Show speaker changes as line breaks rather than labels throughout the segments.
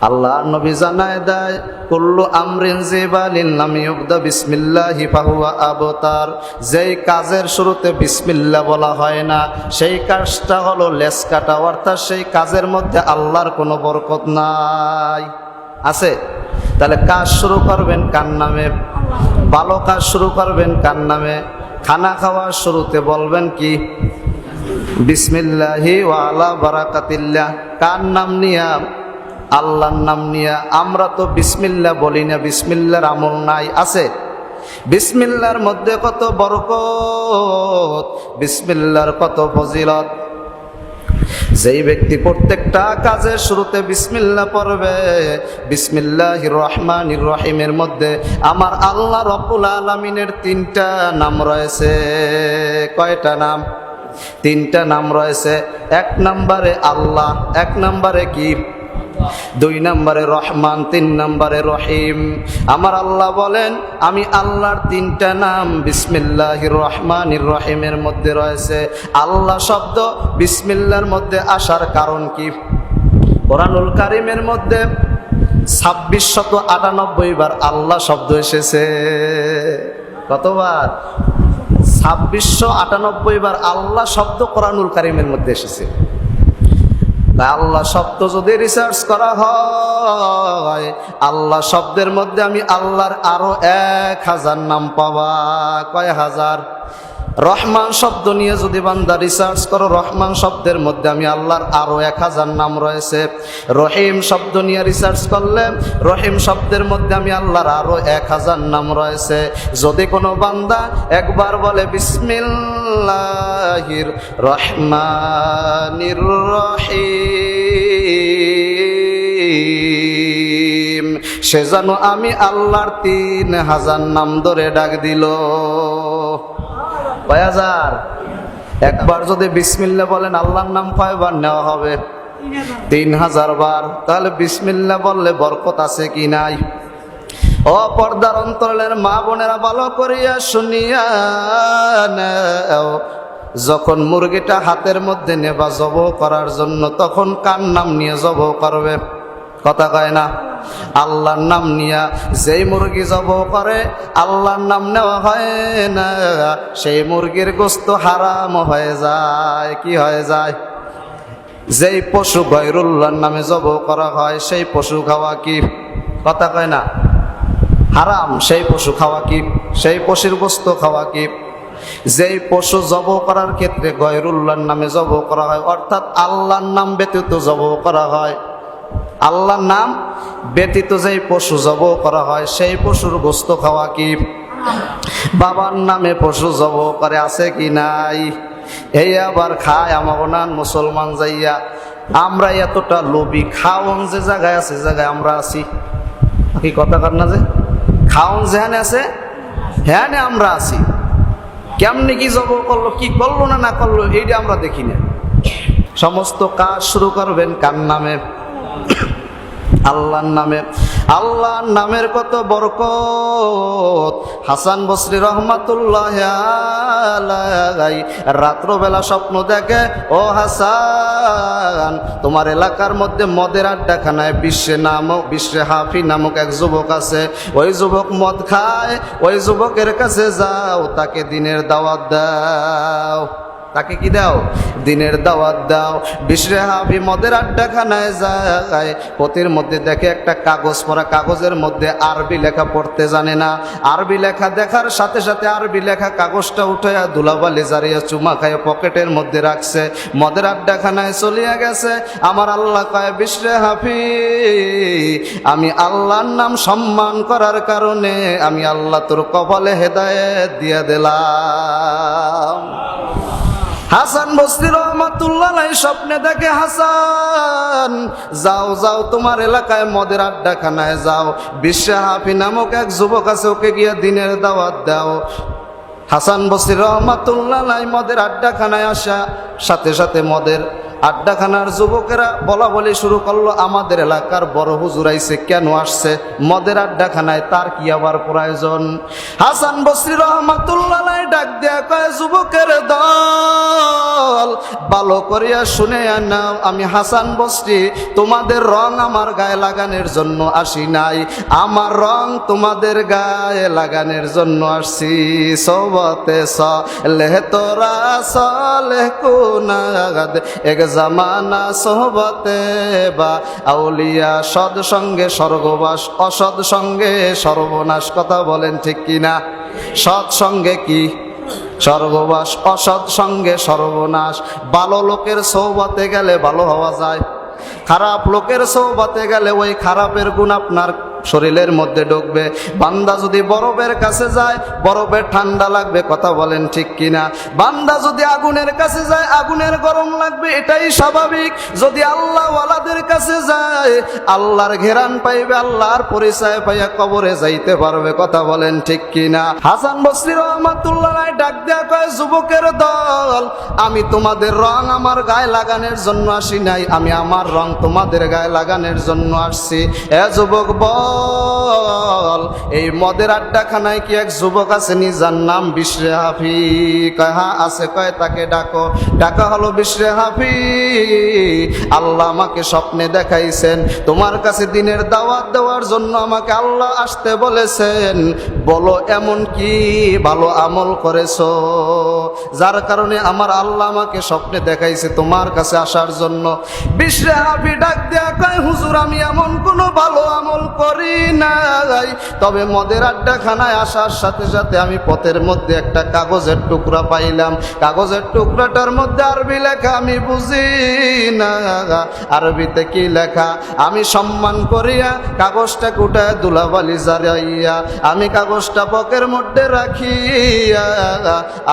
আল্লাহ নবী জানায় দেয়, কুল্লু আমরিন জিবালিন লাম ইউবদা বিসমিল্লাহি ফাহুয়া আবতার। যেই কাজের শুরুতে বিসমিল্লাহ বলা হয় না, সেই কাজটা হলো লেস কাটা, অর্থাৎ সেই কাজের মধ্যে আল্লাহর কোনো বরকত নাই। আছে? তাহলে কাজ শুরু করবেন কার নামে? ভালো কাজ শুরু করবেন কার নামে? খানা খাওয়ার শুরুতে বলবেন কি? বিসমিল্লাহি ওয়ালা বারাকাতিল্লাহ। কার নাম নিয়া আল্লাহর নাম নিয়া আমরা তো বিসমিল্লা বলি না, বিসমিল্লার আমল নাই, আছে। বিসমিল্লার মধ্যে কত বরকত, বিসমিল্লার কত ফজিলত। যেই ব্যক্তি প্রত্যেকটা কাজের শুরুতে বিসমিল্লা পড়বে বিসমিল্লাহ রহমান রহিমের মধ্যে আমার আল্লাহ রব্বুল আলমিনের তিনটা নাম রয়েছে। কয়টা নাম? তিনটা নাম রয়েছে। এক নম্বরে আল্লাহ, এক নম্বরে কি? দুই নম্বরে রহমান, তিন নম্বরে রহিম। আমার আল্লাহ বলেন, আমি আল্লাহর তিনটা নাম বিসমিল্লাহ রহমান রহিমের মধ্যে রয়েছে। আল্লাহ শব্দ বিসমিল্লার মধ্যে আসার কারণ কি? কোরআনুল কারিমের মধ্যে ছাব্বিশ শত আটানব্বই বার আল্লাহ শব্দ এসেছে। কতবার? ছাব্বিশশো আটানব্বই বার আল্লাহ শব্দ কোরআনুল কারিমের মধ্যে এসেছে। আল্লাহ শব্দ যদি রিসার্চ করা হয়, আল্লাহ শব্দের মধ্যে আমি আল্লাহর আরও এক হাজার নাম পাওয়া, কয় হাজার? রহমান শব্দ নিয়ে যদি বান্দা রিসার্চ করো, রহমান শব্দের মধ্যে আমি আল্লাহর আরও এক হাজার নাম রয়েছে। রহিম শব্দ নিয়ে রিসার্চ করলে, রহিম শব্দের মধ্যে আমি আল্লাহর আরও এক হাজার নাম রয়েছে। যদি কোনো বান্দা একবার বলে, বিসমিল্লাহির রহমানির রহিম। সে যেন আমি আল্লাহর তিন হাজার নাম ধরে ডাক দিল। একবার যদি বিসমিল্লা বলেন, আল্লাহর নাম কয়বার নেওয়া হবে? তিন হাজার বার। তাহলে বিসমিল্লা বললে বরকত আছে কি নাই? ও পর্দার অন্তরের মা বোনেরা ভালো করিয়া শুনিয়া। যখন মুরগিটা হাতের মধ্যে নেবা জব করার জন্য, তখন কার নাম নিয়ে জব করবে? কথা কয় না? আল্লাহর নাম নিয়া যেই মুরগি জব করে, আল্লাহর নাম নেওয়া হয় না। সেই মুরগির গোস্ত হারাম হয়ে যায়। কি হয়ে যায়? যেই পশু গৈরুল্লাহর নামে জব করা হয়, সেই পশু খাওয়া কি? কথা কয় না? হারাম। সেই পশু খাওয়া কি? সেই পশুর গোস্ত খাওয়া কি? যেই পশু জব করার ক্ষেত্রে গৈরুল্লাহর নামে জব করা হয়, অর্থাৎ আল্লাহর নাম ব্যতীত জব করা হয়। আল্লাহর নাম ব্যতীত যেই পশু জব করা হয়, সেই পশুর গোস্ত খাওয়া কি? বাবার নামে পশু জব করে আছে কি নাই? এই আবার খায় আমার মুসলমান যাইয়া। আমরা এতটা লোভী খাওয়ন যে জায়গায় আছে, জায়গায় আমরা আছি। কি কথা কার না যে? খাওয়ন যেখানে আছে হ্যাঁ আমরা আছি। কেমনি কি জব করল, কি করল না না করল, এইটা আমরা দেখি না। সমস্ত কাজ শুরু করবেন কার নামে? আল্লাহর নামে, আল্লাহর নামের কত বরকত। হাসান বসরি রহমাতুল্লাহ রাত্রবেলা স্বপ্ন দেখে, ও হাসান, তোমার এলাকার মধ্যে মদের আড্ডাখানায় বিশ্বে নামক, বিশ্বে হাফি নামক এক যুবক আছে। ওই যুবক মদ খায়, ওই যুবকের কাছে যাও, তাকে দিনের দাওয়াত দাও। তাকে কি দাও? দিনের দাওয়াত দাও। বিশ্রে হাবি মদের আড্ডাখানায় যায়। পতির মধ্যে দেখে একটা কাগজ পড়া। কাগজের মধ্যে আরবি লেখা পড়তে জানে না। আরবি লেখা দেখার সাথে সাথে আরবি লেখা কাগজটা উঠে দুলাবালি জারিয়া চুমা খায় পকেটের মধ্যে রাখছে। মদের আড্ডাখানায় চলিয়া গেছে। আমার আল্লাহ কয়, বিশ্রে হাফি, আমি আল্লাহর নাম সম্মান করার কারণে আমি আল্লাহ তোর কপালে হেদায়েত দিয়ে দিলাম। হাসান বস্তি রহমাতুল্লাহ স্বপ্নে দেখে হাসান, যাও যাও, তোমার এলাকায় মদের আড্ডাখানায় যাও, বিশ্বে হাফি নামক এক যুবক আছে, ওকে গিয়ে দিনের দাওয়াত দাও। হাসান বসির রহমাতুল্লাহ মদের আড্ডাখানায় আসা, সাথে সাথে মদের আড্ডাখানার যুবকেরা বলা বলি শুরু করল, আমাদের এলাকার বড় হুজুর আইছে, কেন আসছে? মদের আড্ডাখানায় তার কি আবার প্রয়োজন? হাসান বসরি রহমাতুল্লাহ ডাক দেয়া কয়, যুবকের দল, ভালো করিয়া শুনে নাও, আমি হাসান বসরি, তোমাদের রং আমার গায়ে লাগানোর জন্য আসি নাই। আমার রং তোমাদের গায়ে লাগানোর জন্য আসছি। সবতে সলেহ তোরা সলেহ কুনাগাদ এক জামানা সহবতে বা আউলিয়া সৎ সঙ্গে স্বর্গবাস অসৎ সঙ্গে সর্বনাশ কথা বলেন ঠিক কিনা? সৎ সঙ্গে কি? স্বর্গবাস, অসৎ সঙ্গে সর্বনাশ। ভালো লোকের সৌবতে গেলে ভালো হওয়া যায়। খারাপ লোকের সৌবতে গেলে ওই খারাপের গুণ আপনার শরীরের মধ্যে ঢুকবে। বান্দা যদি বরফের কাছে যায় বরফের ঠান্ডা লাগবে, কথা বলেন ঠিক কিনা? বান্দা যদি আগুনের কাছে যায়, আগুনের গরম লাগবে, এটাই স্বাভাবিক। যদি আল্লাহ ওয়ালাদের কাছে যায়, আল্লাহর ঘেরান পাইবে, আল্লাহর পরিচয় পাইয়া কবরে যাইতে পারবে, কথা বলেন ঠিক কিনা? হাসান বসরি রহমাতুল্লাহ ডাক দেয়া কয়, যুবকের দল, আমি তোমাদের রং আমার গায়ে লাগানোর জন্য আসি নাই, আমি আমার রং তোমাদের গায়ে লাগানোর জন্য আসছি। এ যুবক, বল। এই মদের আড্ডাখানায় কি এক যুবক আছে যার নাম বিশ্রে হাফি কয় হ্যাঁ আছে। কয়, তাকে ডাকো। ডাকা হলো বিশ্রে হাফি আল্লাহ আমাকে স্বপ্নে দেখাইছেন। তোমার কাছে দিনের দাওয়াত দেওয়ার জন্য আমাকে আল্লাহ আসতে বলেছেন। বলো, এমন কি? ভালো আমল করেছ? যার কারণে আমার আল্লাহ আমাকে স্বপ্নে দেখাইছে তোমার কাছে আসার জন্য। বিশ্রে হাফি ডাক দেয়া কয়, হুজুর, আমি এমন কোনো ভালো আমল করি নাই। তবে মদের আড্ডাখানায় আসার সাথে সাথে আমি পথের মধ্যে একটা কাগজের টুকরা পাইলাম। কাগজের টুকরাটার মধ্যে আরবি লেখা, আমি বুঝি না। আরবিতে কি লেখা, আমি সম্মান করিয়া কাগজটা কুটায় দুলাবালি জারাইয়া, আমি কাগজটা পকের মধ্যে রাখিয়া,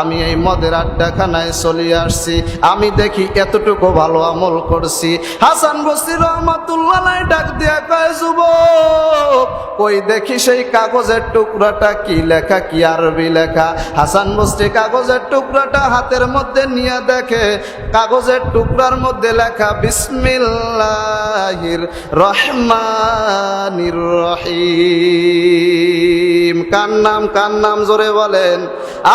আমি এই মদের আড্ডাখানায় চলে আসছি। আমি দেখি এতটুকু ভালো আমল করছি। হাসান বসির রহমাতুল্লাহ ডাক দিয়া কয়, যুবক, কই দেখি সেই কাগজের টুকরাটা কি লেখা, কি আরবি লেখা? হাসান বস্তি কাগজের টুকরাটা হাতের মধ্যে নিয়ে দেখে, কাগজের টুকরার মধ্যে লেখা, বিসমিল্লাহির রহমানির রহিম। কার নাম কার নাম জোরে বলেন?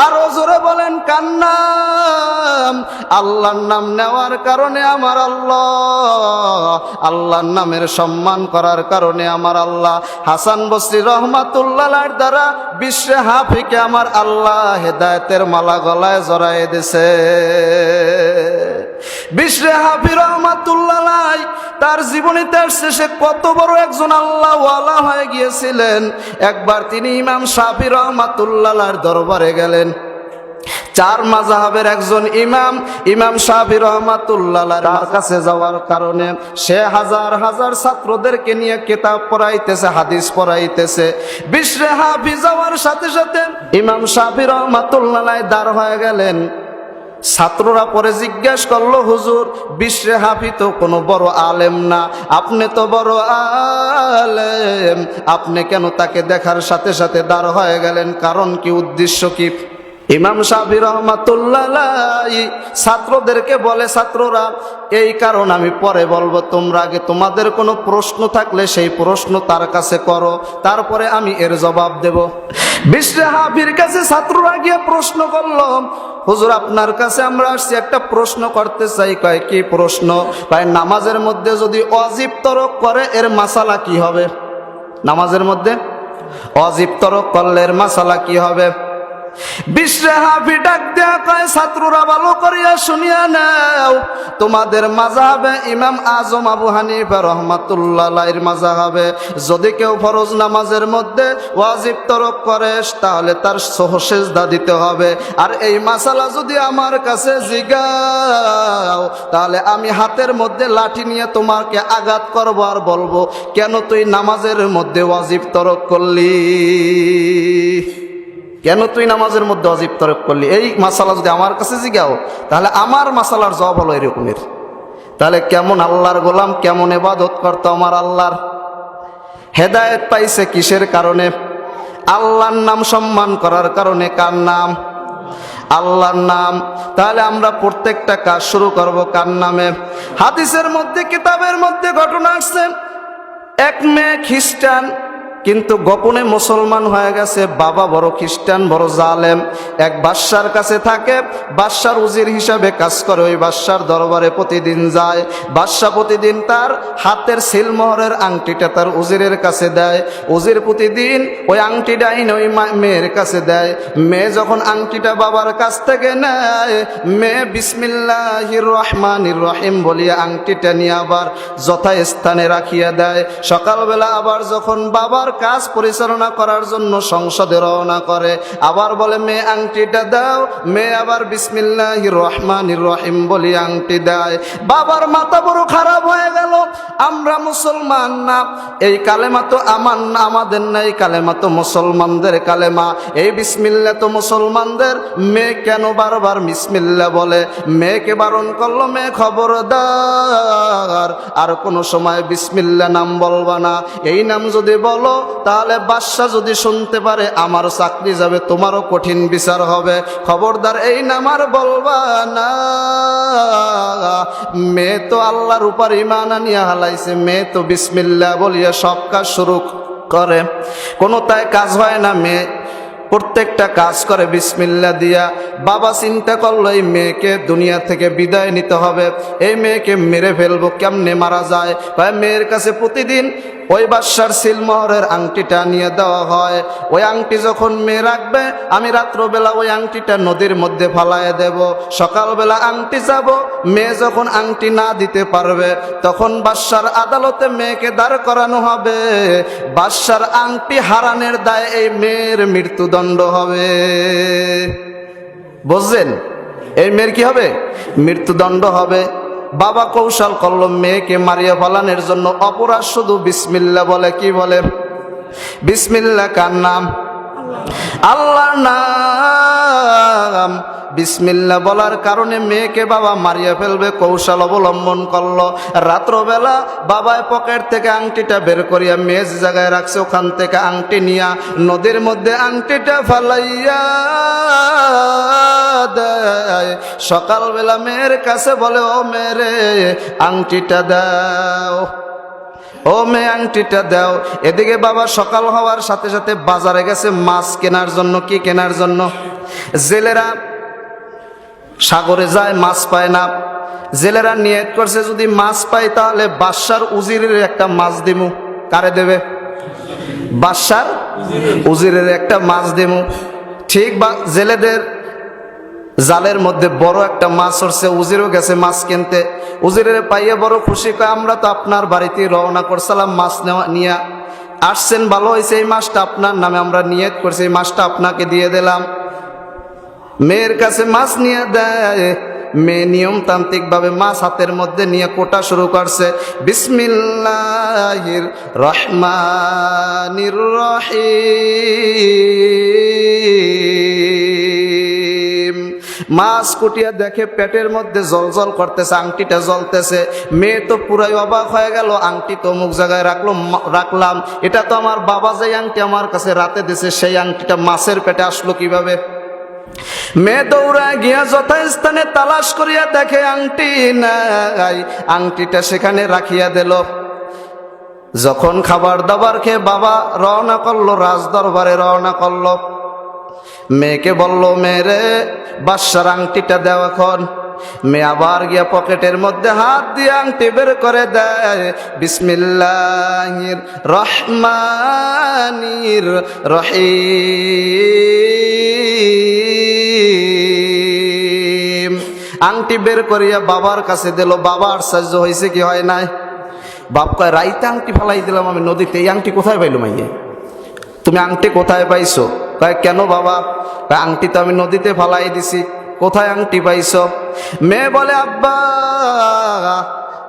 আরও জোরে বলেন, কার নাম আল্লাহর নাম নেওয়ার কারণে আমার আল্লাহ। আল্লাহর নামের সম্মান করার কারণে আমার আল্লাহ। হাসান বসরি রহমাতুল্লাহ দ্বারা বিশ্বে হাফিকে আমার আল্লাহ হেদায়তের মালা গলায় জড়াই দিছে। বিশ্বে হাফি রহমাতুল্লাহ তার জীবনে তার শেষে কত বড় একজন আল্লাহ হয়ে গিয়েছিলেন। একবার তিনি ইমাম শাফি রহমাতুল্লাহর দরবারে গেলেন। চার মাজাহাবের একজন ইমাম ইমাম শাহি রহমাতুল্লাহ তার কাছে যাওয়ার কারণে সে হাজার হাজার ছাত্রদেরকে নিয়ে কেতাব পড়াইতেছে হাদিস পড়াইতেছে। বিশ্রে হাফি যাওয়ার সাথে সাথে ইমাম শাহি রহমাতুল্লাহ দাঁড় হয়ে গেলেন। ছাত্ররা পরে জিজ্ঞেস করল হুজুর বিশ্বে হাফি তো কোনো বড় আলেম না। আপনি তো বড় আলেম। আপনি কেন তাকে দেখার সাথে সাথে দাঁড় হয়ে গেলেন? কারণ কি উদ্দেশ্য কি? ইমাম সাহেব রহমাতুল্লাহ ছাত্রদেরকে বলে, ছাত্ররা, এই কারণ আমি পরে বলব, তোমরা আগে তোমাদের কোনো প্রশ্ন থাকলে সেই প্রশ্ন তার কাছে করো, তারপরে আমি এর জবাব দেব। বিশ্বে হাফির কাছে ছাত্ররা গিয়ে প্রশ্ন করল, হুজুর, আপনার কাছে আমরা আসছি, একটা প্রশ্ন করতে চাই। কয়, কি প্রশ্ন? কয়, নামাজের মধ্যে যদি অজীব তরক করে, এর মাসালা কি হবে? নামাজের মধ্যে? অজীব তরক করলে এর মাসালা কি হবে? বিশ্বে হাফি ডাক দেয়া কয়, ছাত্ররা ভালো করিয়া শুনিয়া নাও। তোমাদের মাজাহাবে ইমাম আজম আবু হানিফা রহমাতুল্লাহ মাজাহাবে। যদি কেউ ফরজ নামাজের মধ্যে ওয়াজিব তরক করে, তাহলে তার সহসেজদা দিতে হবে। আর এই মাসালা যদি আমার কাছে জিগাও, তাহলে আমি হাতের মধ্যে লাঠি নিয়ে তোমাকে আঘাত করব আর বলব, কেন তুই নামাজের মধ্যে ওয়াজিব তরক করলি? কেন তুই নামাজের মধ্যে অজীব তরক করলি? এই মাসালা যদি আমার কাছে জিগাও, তাহলে আমার মাসালার জবাব হলো এরকমের। তাহলে কেমন আল্লাহর গোলাম, কেমন এবাদত করতো আমার আল্লাহর? হেদায়েত পাইছে কিসের কারণে? আল্লাহর নাম সম্মান করার কারণে কার নাম? আল্লাহর নাম। তাহলে আমরা প্রত্যেকটা কাজ শুরু করব কার নামে? হাদিসের মধ্যে, কিতাবের মধ্যে ঘটনা আসছে এক মেয়ে খ্রিস্টান কিন্তু গোপনে মুসলমান হয়ে গেছে, বাবা বড় খ্রিস্টান, বড় জালেম। এক বাদশার কাছে থাকে, বাদশার উজির হিসাবে কাজ করে, ওই বাদশার দরবারে প্রতিদিন যায়। বাদশা প্রতিদিন তার হাতের সিলমোহরের আংটিটা তার উজিরের কাছে দেয়। উজির প্রতিদিন ওই আংটিটা আইন ওই মেয়ের কাছে দেয়। মেয়ে যখন আংটিটা বাবার কাছ থেকে নেয়, মেয়ে বিসমিল্লাহির রহমানির রহিম বলিয়া আংটিটা নিয়ে আবার যথাস্থানে রাখিয়া দেয়। সকালবেলা আবার যখন বাবার কাজ পরিচালনা করার জন্য সংসদে রওনা করে। আবার বলে মেয়ে আংটিটা দাও। মেয়ে আবার বিসমিল্লাহির রহমানির রহিম বলি আংটি দেয়। বাবার মাথা বড় খারাপ হয়ে গেল। আমরা মুসলমান না। এই কালেমা তো আমার না, আমাদের না। এই কালেমা তো মুসলমানদের কালেমা। এই বিসমিল্লা তো মুসলমানদের। মেয়ে কেন বারবার বিসমিল্লা বলে? মেয়েকে বারণ করল মেয়ে খবরদার। আর কোনো সময় বিসমিল্লা নাম বলবা না। এই নাম যদি বলো তাহলে বাদশাহ যদি শুনতে পারে, আমার চাকরি যাবে, তোমারও কঠিন বিচার হবে। খবরদার, এই নামার বলবা না। মেয়ে তো আল্লাহর উপর ইমান আনিয়া হালাইছে। মেয়ে তো বিসমিল্লা বলিয়া সব কাজ শুরু করে। কোনো তাই কাজ হয় না, মেয়ে প্রত্যেকটা কাজ করে বিসমিল্লা দিয়া। বাবা চিন্তা করল, এই মেয়েকে দুনিয়া থেকে বিদায় নিতে হবে। এই মেয়েকে মেরে ফেলব, কেমনে মারা যায়? মেয়ের কাছে প্রতিদিন ওই বাদশার সিলমোহরের আংটিটা নিয়ে দেওয়া হয়। ওই আংটি যখন মেয়ে রাখবে, আমি রাত্রবেলা ওই আংটিটা নদীর মধ্যে ফালায় দেব। সকালবেলা আংটি যাব, মেয়ে যখন আংটি না দিতে পারবে, তখন বাদশার আদালতে মেয়েকে দাঁড় করানো হবে। বাদশার আংটি হারানের দায় এই মেয়ের মৃত্যুদণ্ড হবে। বুঝছেন? এই মেয়ের কি হবে? মৃত্যুদণ্ড হবে। বাবা কৌশল করল, মেয়েকে মারিয়া ফলানের জন্য অপরাধ শুধু বিসমিল্লা বলে, কি বলে? বিসমিল্লা কার নাম? আল্লাহর নাম। বিসমিল্লা বলার কারণে মেয়েকে বাবা মারিয়া ফেলবে, কৌশল অবলম্বন করল। রাত্রবেলা বাবায় পকেট থেকে আংটিটা বের করিয়া যে জায়গায় রাখছে, ওখান থেকে আংটি নিয়া নদীর মধ্যে আংটিটা ফালাইয়া দেয়। সকালবেলা মেয়ের কাছে বলে, ও মেরে আংটিটা দাও। ও মেয়ে, আংটিটা দাও। এদিকে বাবা সকাল হওয়ার সাথে সাথে বাজারে গেছে মাছ কেনার জন্য। কি কেনার জন্য? জেলেরা সাগরে যায়, মাছ পায় না। জেলেরা নিয়ত করছে, যদি মাছ পায় তাহলে বাদশার উজিরের একটা মাছ দিমু। কারে দেবে? বাদশার উজিরের একটা মাছ দিমু। ঠিক বা, জেলেদের জালের মধ্যে বড় একটা মাছ উঠছে উজিরও গেছে মাছ কিনতে। উজিরের পাইয়ে বড় খুশি, কয়, আমরা তো আপনার বাড়িতে রওনা করছিলাম, মাছ নেওয়া নিয়ে। আসছেন, ভালো হয়েছে এই মাছটা আপনার নামে আমরা নিয়ত করছি, এই মাছটা আপনাকে দিয়ে দিলাম। মেয়ের কাছে মাছ নিয়ে দেয়। মেয়ে নিয়মতান্ত্রিক ভাবে মাছ হাতের মধ্যে নিয়ে কোটা শুরু করছে। বিসমিল্লাহির রহমানির রহিম। মাছ কুটিয়া দেখে পেটের মধ্যে জল করতেছে, আংটিটা জ্বলতেছে। মেয়ে তো পুরাই অবাক হয়ে গেল, আংটি তো অমুক জায়গায় রাখল রাখলাম। এটা তো আমার বাবা যে আংটি আমার কাছে রাতে দিছে, সেই আংটিটা মাছের পেটে আসলো কীভাবে? মেয়ে দৌড়ায় গিয়া যথাস্থানে তালাশ করিয়া দেখে আংটি নাই। আংটিটা সেখানে রাখিয়া দিল। যখন খাবার দাবার খেয়ে বাবা রওনা করল রাজ দরবারে রওনা করল। মেয়েকে বলল, মেয়েরে, বাদশার আংটিটা দেও এখন। মেয়ে আবার গিয়া পকেটের মধ্যে হাত দিয়ে আংটি বের করে দেয়। বিসমিল্লাহির রহমানির রহিম। আংটি বের করিয়া বাবার কাছে দিল। বাবা আশ্চর্য হয়েছে কি হয় নাই? বাপ কয়, রাইতে আংটি ফেলাই দিলাম আমি নদীতে। এই আংটি কোথায় পাইলো মাইয়ে? তুমি আংটি কোথায় পাইছো? কয়, কেন বাবা? কয়, আংটি তো আমি নদীতে ফালাই দিছি। কোথায় আংটি পাইছো? মেয়ে বলে, আব্বা,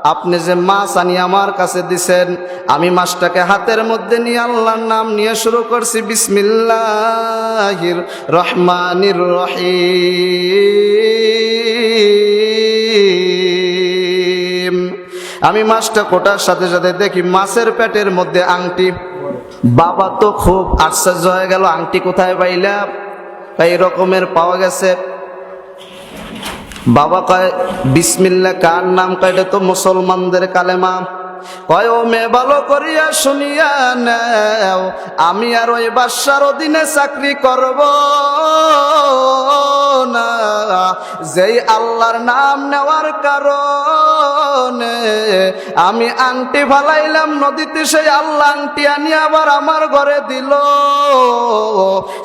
আপনি যে মাছ আনি আমার কাছে দিছেন, আমি মাছটাকে হাতের মধ্যে নিয়ে আল্লাহর নাম নিয়ে শুরু করছি। বিসমিল্লাহির রহমানির রহিম। আমি মাছটা কোটার সাথে সাথে দেখি মাছের পেটের মধ্যে আংটি। বাবা তো খুব আশ্চর্য হয়ে গেল, আংটি কোথায় পাইলা? এই রকমের পাওয়া গেছে। বাবা কয় বিসমিল্লা কার নাম কয়টা তো মুসলমানদের কালেমা। কয় মেয়ে ভালো করিয়া শুনিয়া নেও, আমি আর ওই বাদশার অধীনে চাকরি করব না। যেই আল্লাহর নাম নেওয়ার কারণে আমি আংটি ফালাইলাম, নদীতে সেই আল্লাহ আংটি আনি আবার আমার ঘরে দিল।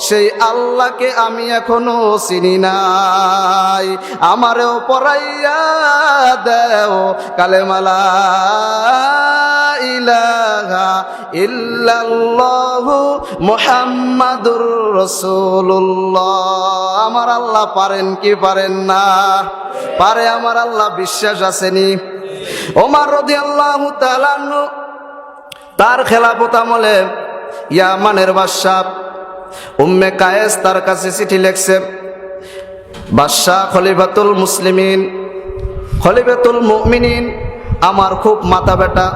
সেই আল্লাহকে আমি এখনও চিনি নাই। আমারেও পড়াইয়া দেও কালেমালা। আমার আল্লাহ পারেন কি পারেন না? পারে আমার আল্লাহ বিশ্বাস আসেনি ওমর তাআলা আনহু তার খেলাফত আমলে ইয়ামানের বাদশাহ উম্মে কায়েস তার কাছে চিঠি লেখছে, বাদশাহ খলিফাতুল মুসলিমিন, খলিফাতুল মুমিনিন আমার খুব মাথা ব্যথা।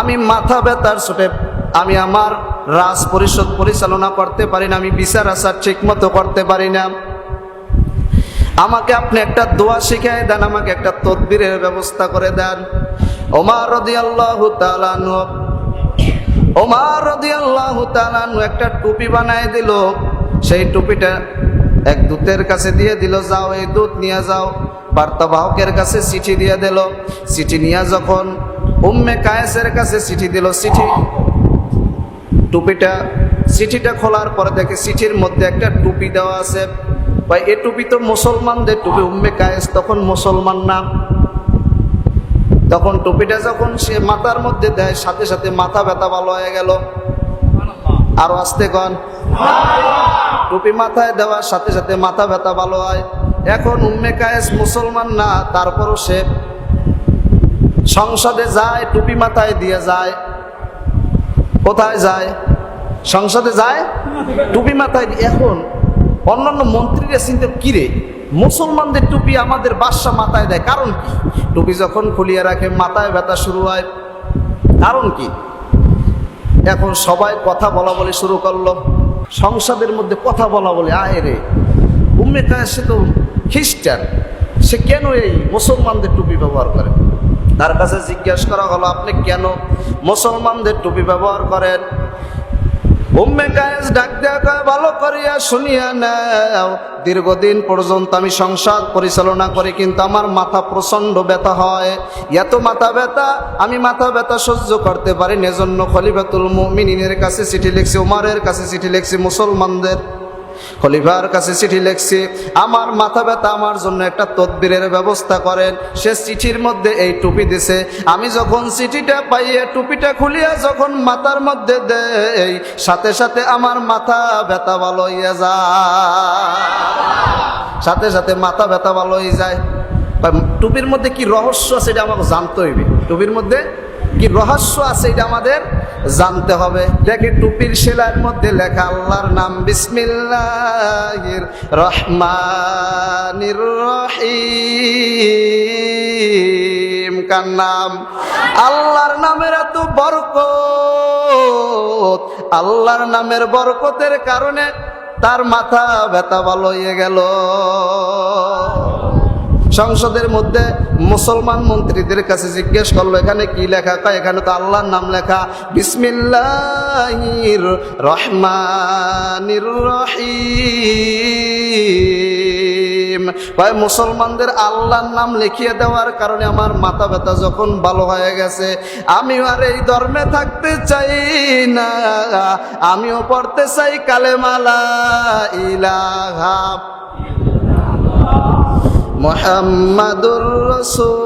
আমি মাথা ব্যথার ছুটে আমি আমার রাজ পরিষদ পরিচালনা করতে পারি না, আমি বিচার আচার ঠিক মতো করতে পারি না। আমাকে আপনি একটা দোয়া শিখাই দেন, আমাকে একটা তদবিরের ব্যবস্থা করে দেন। ওমার রদিয়াল্লাহু তাআলাহু ওমার রদিয়াল্লাহু তাআলাহু একটা টুপি বানায় দিল। সেই টুপিটা এক দূতের কাছে দিয়ে দিল, যাও, এই দূত নিয়ে যাও। বার্তাবাহকের কাছে চিঠি দিয়ে দিল। চিঠি নিয়ে যখন উম্মে কায়েসের কাছে চিঠি দিল চিঠি টুপিটা চিঠিটা খোলার পরে দেখে চিঠির মধ্যে একটা টুপি দেওয়া আছে। ভাই এ টুপি তো মুসলমানদের টুপি উম্মে কায়েস তখন মুসলমান না। তখন টুপিটা যখন সে মাথার মধ্যে দেয় সাথে সাথে মাথা ব্যথা ভালো হয়ে গেল। আরও আসতে কন। টুপি মাথায় দেওয়ার সাথে সাথে মাথা ব্যথা ভালো হয়। এখন উম্মে কায়েস মুসলমান না, তারপরও সে সংসদে যায়, টুপি মাথায় দিয়ে যায়, কোথায় যায়? সংসদে যায়, টুপি মাথায় এখন অন্যান্য মন্ত্রীরা চিন্তা কিরে মুসলমানদের টুপি আমাদের বাদশা মাথায় দেয়। কারণ কি? টুপি যখন খুলিয়ে রাখে, মাথায় ব্যথা শুরু হয়। কারণ কি? এখন সবাই কথা বলা বলে শুরু করল। সংসদের মধ্যে কথা বলা বলে, আয় রে, উম্মে কায়েস তো খ্রিস্টান, সে কেন এই মুসলমানদের টুপি ব্যবহার করে? তার কাছে জিজ্ঞাসা করা হলো, আপনি কেন মুসলমানদের টুপি ব্যবহার করেন? ডাক ভালো করিয়া শুনিয়া নাও। দীর্ঘদিন পর্যন্ত আমি সংসার পরিচালনা করি, কিন্তু আমার মাথা প্রচণ্ড ব্যথা হয়। এত মাথা ব্যথা, আমি মাথা ব্যথা সহ্য করতে পারি না এজন্য খলিফাতুল মুমিনিনের কাছে চিঠি লিখছি, উমারের কাছে চিঠি লিখছি, মুসলমানদের খলিফার কাছে চিঠি লিখছি, আমার মাথা ব্যথা আমার জন্য একটা তদবিরের ব্যবস্থা করেন। সে চিঠির মধ্যে এই টুপি দিছে, আমি যখন চিঠিটা পাইয়ে টুপিটা খুলিয়া যখন মাথার মধ্যে দেই, সাথে সাথে আমার মাথা ব্যথা ভালো হইয়া যায়। সাথে সাথে মাথা ব্যথা ভালো হয়ে যায়। টুপির মধ্যে কি রহস্য আছে এটা আমাকে জানতে হইবে? টুপির মধ্যে কি রহস্য আছে এটা আমাদের? জানতে হবে। দেখে টুপির সেলাইয়ের মধ্যে লেখা, আল্লাহর নাম বিসমিল্লাহির রহমানির রহিম। কার নাম? আল্লাহর নামের এত বরকত। আল্লাহর নামের বরকতের কারণে তার মাথা ব্যথা ভালো হয়ে গেল। সংসদের মধ্যে মুসলমান মন্ত্রীদের কাছে জিজ্ঞেস করল, এখানে কি লেখা? কয়, এখানে তো আল্লাহর নাম লেখা। বিসমিল্লাহির রহমানির রহিম। ভাই মুসলমানদের আল্লাহর নাম লিখিয়ে দেওয়ার কারণে আমার মাথা ব্যথা যখন ভালো হয়ে গেছে। আমি আর এই ধর্মে থাকতে চাই না। আমিও পড়তে চাই কালেমালা ইলাহা মোহাম্মদুর রসুল্লাহ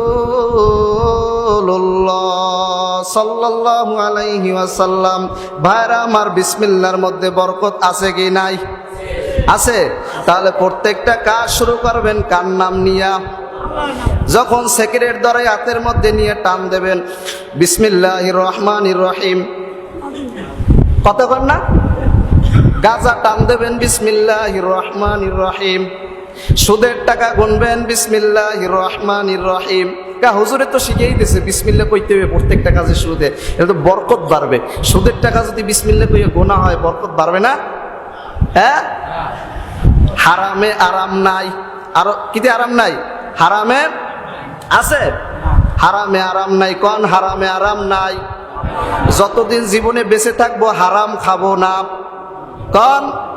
সাল্লাল্লাহু আলাইহি ওয়াসাল্লাম। ভাইরা, আমার বিসমিল্লার মধ্যে বরকত আছে কি নাই? আছে। তাহলে প্রত্যেকটা কাজ শুরু করবেন কার নাম নিয়া? যখন সেক্রেট দ্বারাই হাতের মধ্যে নিয়ে টান দেবেন বিসমিল্লাহ রহমান রহিম। কতক্ষণ না? গাজা টান দেবেন বিসমিল্লাহ রহমান রহিম। সুদের টাকা গুনবেন বিসমিল্লাহ রহমান রহিম। কা, হুজুরে তো শিখেই দিছে, বিসমিল্লা কইতে হবে প্রত্যেকটা কাজে সুদে এটা তো বরকত বাড়বে। সুদের টাকা যদি বিসমিল্লা কইয়ে গোনা হয়, বরকত বাড়বে না? হ্যাঁ? হারামে আরাম নাই। আর কিতে আরাম নাই? হারামে? আছে? হারামে আরাম নাই। কন হারামে আরাম নাই? যতদিন জীবনে বেঁচে থাকব, হারাম খাব না। কন?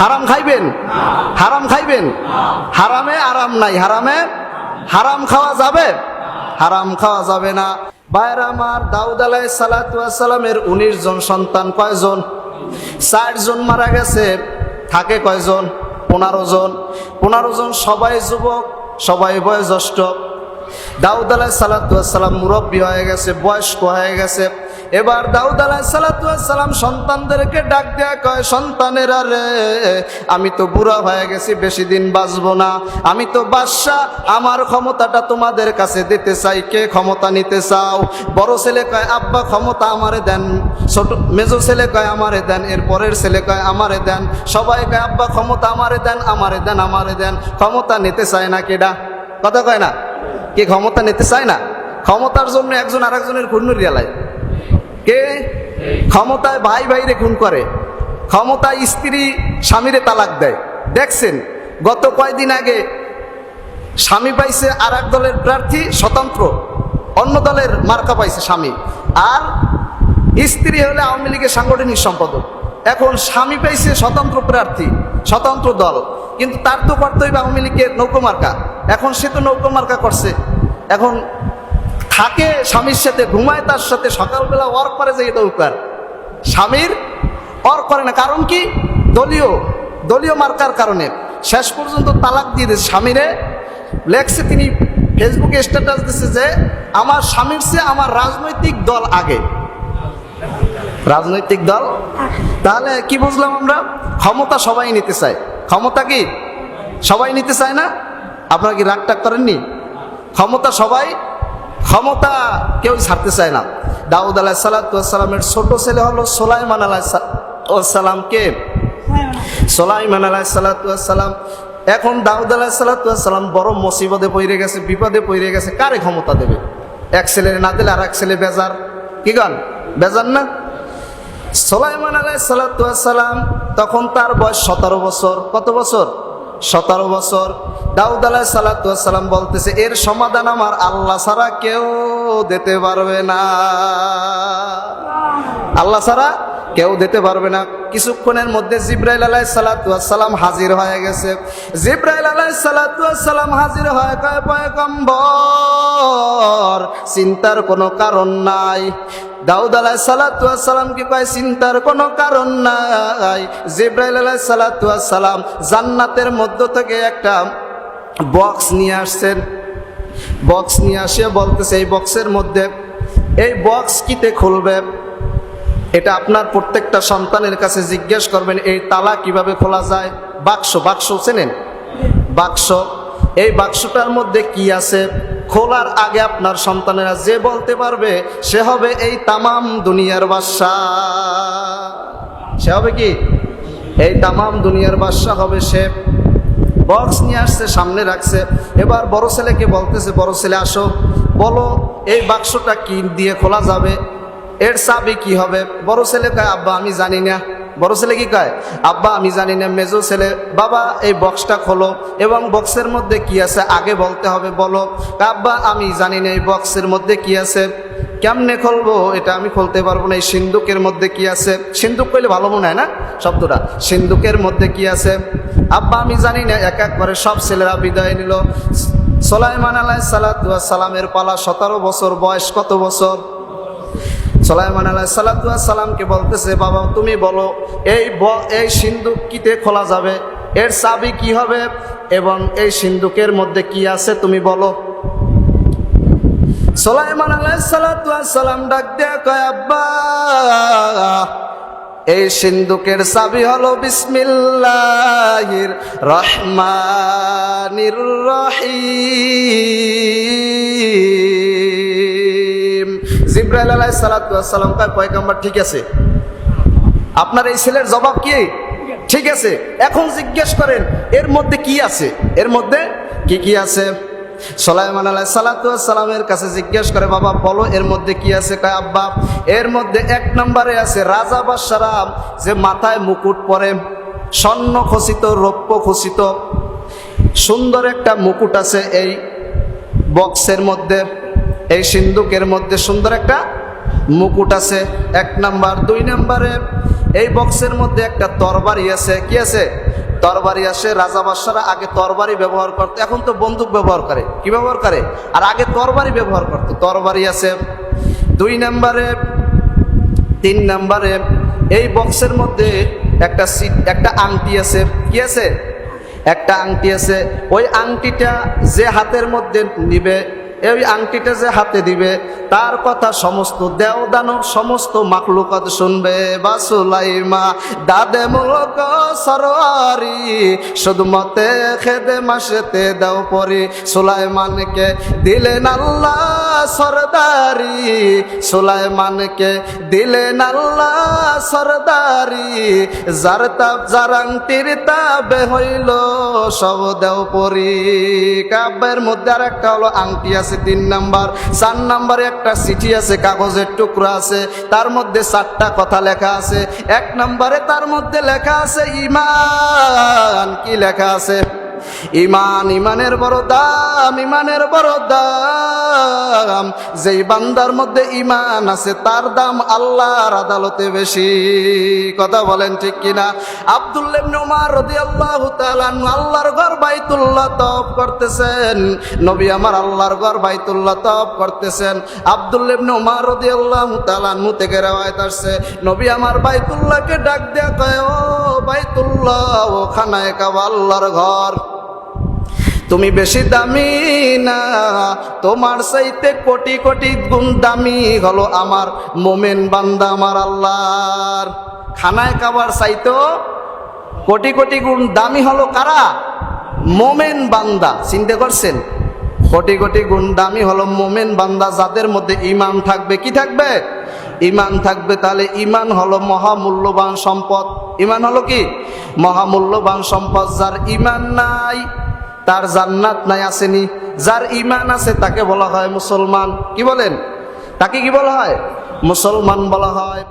হারাম খাইবেন? হারাম খাইবেন? হারামে আরাম নাই। হারামে? হারাম খাওয়া যাবে? হারাম খাওয়া যাবে না। বাইর আমার দাউদ আলাই সালাতামের উনিশ জন সন্তান কয়জন? ষাট জন মারা গেছে। থাকে কয়জন? পনেরো জন। পনেরো জন সবাই যুবক, সবাই বয়োজ্যেষ্ঠ। দাউদ আলাহ সালাতাম মুরব্বী হয়ে গেছে, বয়স্ক হয়ে গেছে। এবার দাউদ আলাহ সালাতাম সন্তানদেরকে ডাক দেয়া কয়, সন্তানেরা রে, আমি তো বুড়া হয়ে গেছি, বেশি দিন বাঁচবো না। আমি তো বাদশাহ, আমার ক্ষমতাটা তোমাদের কাছে দিতে চাই। কে ক্ষমতা নিতে চাও? বড় ছেলে কয়, আব্বা, ক্ষমতা আমারে দেন। ছোট মেজো ছেলে কয়, আমারে দেন। এর পরের ছেলে কয়, আমারে দেন। সবাই কয়, আব্বা, ক্ষমতা আমারে দেন আমারে দেন আমারে দেন। ক্ষমতা নিতে চায় না কেডা? কথা কয় না? কে ক্ষমতা নিতে চায় না? ক্ষমতার জন্য একজন আরেকজনের খুন রিয়ালায় কে? ক্ষমতায় ভাই ভাইরে খুন করে। ক্ষমতায় স্ত্রী স্বামীরে তালাক দেয়। দেখছেন, গত কয়দিন আগে স্বামী পাইছে আর এক দলের প্রার্থী স্বতন্ত্র, অন্য দলের মার্কা পাইছে স্বামী। আর স্ত্রী হলে আওয়ামী লীগের সাংগঠনিক সম্পাদক। এখন স্বামী পাইছে স্বতন্ত্র প্রার্থী, স্বতন্ত্র দল। কিন্তু তার তো কর্তব্য আওয়ামী লীগের নৌকো মার্কা। এখন সে তো নৌকো মার্কা করছে। এখন থাকে স্বামীর সাথে, ঘুমায় তার সাথে, সকালবেলা ওয়ার্ক করে যে উপকার। স্বামীর অর করে না। কারণ কি? দলীয় দলীয় মার্কার কারণে। শেষ পর্যন্ত তালাক দিয়ে দিয়েছে স্বামীরে। লেখছে তিনি, ফেসবুকে স্ট্যাটাস দিচ্ছে যে, আমার স্বামীর চেয়ে আমার রাজনৈতিক দল আগে। রাজনৈতিক দল? তাহলে কি বুঝলাম আমরা? ক্ষমতা সবাই নিতে চায়। ক্ষমতা কি? সবাই নিতে চায় না? আপনারা কি রাগ টাগ করেননি? ক্ষমতা সবাই, ক্ষমতা কেউ ছাড়তে চায় না। দাউদ আলাহ সালাতামের ছোট ছেলে হলো সোলাইমান আলাহ সালাম কে? সোলাইমান আলাহ সালাতাম এখন দাউদ আলাহ সালাতাম বড় মুসিবতে পড়ে গেছে, বিপদে পড়ে গেছে। কারে ক্ষমতা দেবে? এক ছেলে না দিলে আর এক ছেলে বেজার। কি গান? বেজার না? সোলাইমান আলাই সালাতাম তখন তার বয়স সতেরো বছর। কত বছর? সতেরো বছর। দাউদ আলাহ সালাতাম বলতেছে, এর সমাধান আমার আল্লাহ ছাড়া কেউ দিতে পারবে না। আল্লাহ ছাড়া কেউ দিতে পারবে না। কিছুক্ষণের মধ্যে জিব্রাইল আলাই সালাতাম হাজির হয়ে গেছে। জিব্রাইল আলাই সালাতাম হাজির হয়ে কয় পয়গম্বর? চিন্তার কোনো কারণ নাই। দাউদ আলাহ সালাতাম কি কয়, চিন্তার কোনো কারণ নাই। জিব্রাইল আলাহ সালাতাম জান্নাতের মধ্য থেকে একটা বক্স নিয়ে আসছেন। বক্স নিয়ে আসে বলতেছে, এই বক্সের মধ্যে, এই বক্স কিতে খুলবে? এটা আপনার প্রত্যেকটা সন্তানের কাছে জিজ্ঞেস করবেন, এই তালা কীভাবে খোলা যায়? বাক্স বাক্স চেনেন? বাক্স এই বাক্সটার মধ্যে কি আছে? খোলার আগে আপনার সন্তানেরা যে বলতে পারবে, সে হবে এই তামাম দুনিয়ার বাদশা সে হবে কি? এই তামাম দুনিয়ার বাদশা হবে সে। বক্স নিয়ে আসছে, সামনে রাখছে। এবার বড় ছেলেকে বলতেছে, বড় ছেলে, আসো। বলো, এই বাক্সটা কি দিয়ে খোলা যাবে? এর চাবি কি হবে? বড় ছেলে আব্বা, আমি জানি না। বড় ছেলে কি কয়? আব্বা, আমি জানি না, মেজো ছেলে। বাবা, এই বক্সটা খোলো। এবং বক্সের মধ্যে কি আছে? আগে বলতে হবে, বলো। আব্বা, আমি জানি না, এই বক্সের মধ্যে কি আছে? কেমনে খুলবো? এটা আমি খুলতে পারব না। এই সিন্ধুকের মধ্যে কি আছে? সিন্ধুক কইলে ভালো মনে হয় না শব্দটা? সিন্ধুকের মধ্যে কি আছে? আব্বা, আমি জানি না। এক এক করে সব ছেলেরা বিদায় নিল। সোলাইমান আলাই সালামের পালা সতেরো বছর। বয়স কত বছর? সোলাইমান আলাহ সালামকে বলতেছে, বাবা, তুমি বলো, এই এই সিন্ধুক কিতে খোলা যাবে? এর চাবি কি হবে? এবং এই সিন্ধুকের মধ্যে কি আছে তুমি বলো? সোলাইমান আলাহ সালাম ডাক দেয়া কয় এই সিন্ধুকের চাবি হলো বিসমিল্লাহির রহমানির রহিম। জিব্রাইল আলাই সালাতাম কয়, পয়গাম্বার, ঠিক আছে। আপনার এই ছেলের জবাব কি? ঠিক আছে। এখন জিজ্ঞেস করেন, এর মধ্যে কি আছে? এর মধ্যে কি কি আছে? সোলাইমান আলাই সালাতামের কাছে জিজ্ঞেস করে, বাবা, বলো, এর মধ্যে কি আছে? কয়, আব্বা, এর মধ্যে এক নম্বরে আছে রাজা বাসারাম যে মাথায় মুকুট পরে, স্বর্ণ খসিত রৌপ্য খসিত সুন্দর একটা মুকুট আছে এই বক্সের মধ্যে। এই সিন্ধুকের মধ্যে সুন্দর একটা মুকুট আছে, এক নাম্বার। দুই নাম্বারে এই বক্সের মধ্যে একটা তরবারি আছে। কি আছে? তরবারি আছে, রাজা বাদশারা আগে তরবারি ব্যবহার করতো, এখন তো বন্দুক ব্যবহার করে। কি ব্যবহার করে? আর আগে তরবারি ব্যবহার করতো। তরবারি আছে। দুই নাম্বারে, তিন নাম্বারে এই বক্সের মধ্যে একটা সিট একটা আংটি আছে। কি আছে? একটা আংটি আছে। ওই আংটিটা যে হাতের মধ্যে নিবে এই আংটিটা যে হাতে দিবে, তার কথা সমস্ত দেও দানব সমস্ত মাকলুকাত শুনবে। বা সুলাইমা, দাদে মুলক, সরোয়ারি শুধু মতে খেদে মাসেতে দাও পরি। সুলাইমানকে দিলেন আল্লাহ সরদারি। সুলাইমানকে দিলেন আল্লাহ সরদারি। যার তাপ, যার আংটির তাবে হইল, সব দেও পরি। কাব্যের মধ্যে আর একটা হলো আংটি আছে তিন নাম্বার, চার নাম্বারে একটা চিঠি আছে, কাগজের টুকরো আছে, তার মধ্যে চারটা কথা লেখা আছে। এক নাম্বারে তার মধ্যে লেখা আছে, ইমান। কি লেখা আছে? ইমান, ইমানের বড় দাম, ইমানের বড় দাম। যেই বান্দার মধ্যে ইমান আছে, তার দাম আল্লাহর আদালতে বেশি। কথা বলেন ঠিক কিনা? আব্দুল্লাহ রাদিয়াল্লাহু তাআলা আল্লাহর ঘর বাইতুল্লাহ তওয়াফ করতেছেন। নবী আমার আল্লাহর ঘর বাইতুল্লাহ তওয়াফ করতেছেন। আব্দুল্লাহ ইবনে উমর রাদিয়াল্লাহু তাআলা আনহু থেকে রওয়ায়াত আসছে। নবী আমার বাইতুল্লাহকে ডাক দেয়া ও বাইতুল্লাহ, ও খানায় কাবা, আল্লাহর ঘর। তুমি বেশি দামি না, তোমার চাইতে কোটি কোটি গুণ দামি হলো আমার মোমেন বান্দা আমার আল্লাহর। খানায় খাবার চাইতো কোটি কোটি গুণ দামি হলো কারা? মোমেন বান্দা, চিন্তা করছেন কোটি কোটি গুণ দামি হলো মোমেন বান্দা, যাদের মধ্যে ইমান থাকবে, কি থাকবে? ইমান থাকবে তাহলে ইমান হলো মহামূল্যবান সম্পদ। ইমান হলো কি? মহামূল্যবান সম্পদ, যার ইমান নাই তার জান্নাত নাই আসেনি। যার ইমান আছে তাকে বলা হয় মুসলমান। কি বলেন? তাকে কি বলা হয়? মুসলমান বলা হয়।